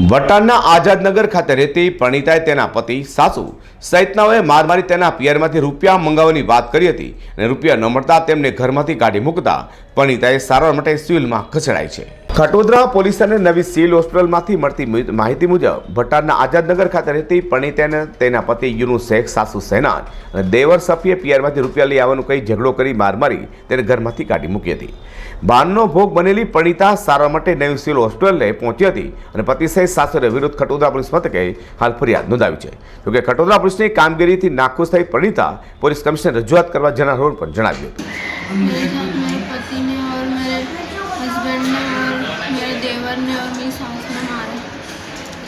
વટાણના આઝાદનગર ખાતે રહેતી પ્રણીતાએ તેના પતિ સાસુ સહિતનાઓએ માર મારી તેના પિયરમાંથી રૂપિયા મંગાવવાની વાત કરી હતી અને રૂપિયા ન મળતા તેમને ઘરમાંથી કાઢી મૂકતા પ્રણીતાએ સારવાર માટે સિવિલમાં ખસેડાઈ છે. ખટોદરા પોલીસ અને નવી સિવિલ હોસ્પિટલમાંથી મળતી માહિતી મુજબ ભટારના આઝાદનગર ખાતે રહેતી પરણિતાને તેના પતિ યુનુ શેખ, સાસુ સહેનાન અને દેવર સફીએ પિયરમાંથી રૂપિયા લઈ આવવાનું કહી ઝઘડો કરી માર મારી તેને ઘરમાંથી કાઢી મૂકી હતી. બારનો ભોગ બનેલી પરણિતા સારવાર માટે નવી સિવિલ હોસ્પિટલે પહોંચી હતી અને પતિ સહિત સાસુને વિરુદ્ધ ખટોદરા પોલીસ મથકે હાલ ફરિયાદ નોંધાવી છે. જોકે ખટોદરા પોલીસની કામગીરીથી નાખુશ થઈ પરણિતા પોલીસ કમિશનર રજૂઆત કરવા જણાવવાનું પણ જણાવ્યું હતું. हस्बैंड ने और मेरे देवर ने और मेरी सास ने मारा।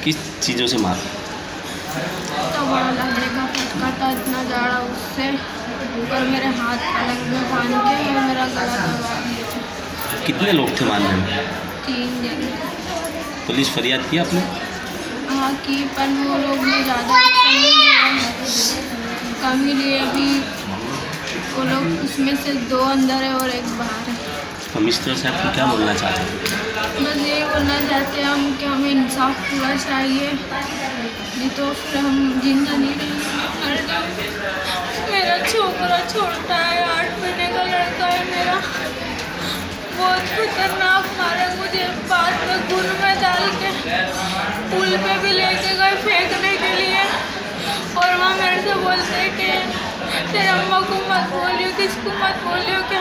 किस चीज़ों से मारा? तो बड़ा लकड़ी का फटका था इतना जाड़ा उससे। और मेरे हाथ पलक में बाँध के और मेरा गला दबा दिया। कितने लोग थे मारने में? तीन दिन पुलिस फरियाद की आपने? हाँ की पर वो लोग ने ज़्यादा कम ही लिए अभी वो लोग उसमें से दो अंदर है और एक बाहर है। तरह से आपको क्या बोलना चाहते हैं? बस ये बोलना चाहते हैं हम कि हमें इंसाफ पूरा चाहिए, नहीं तो फिर हम ज़िंदा नहीं रहेंगे। मेरा छोकरा छोटा है, आठ महीने का लड़का है मेरा। बहुत खतरनाक मारा मुझे बाद में गुन में डाल के। पुल पे भी लेके गए फेंकने के लिए। और वहाँ मेरे से बोलते कि, तेरे अम्मा को मत बोलियो, किसको मत बोलियो कि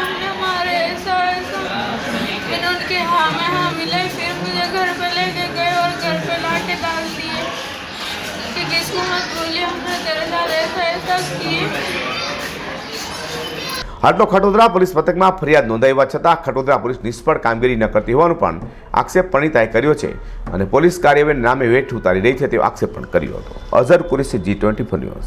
આટલો ખટોદરા પોલીસ મથકમાં ફરિયાદ નોંધાવ્યા છતાં ખટોદરા પોલીસ નિષ્ફળ કામગીરી ન કરતી હોવાનું પણ આક્ષેપ પણિતાએ કર્યો છે અને પોલીસ કાર્યવાહીના નામે વેઠ ઉતારી રહી છે તેવો આક્ષેપ પણ કર્યો હતો. Azhar Qureshi ji twenty four news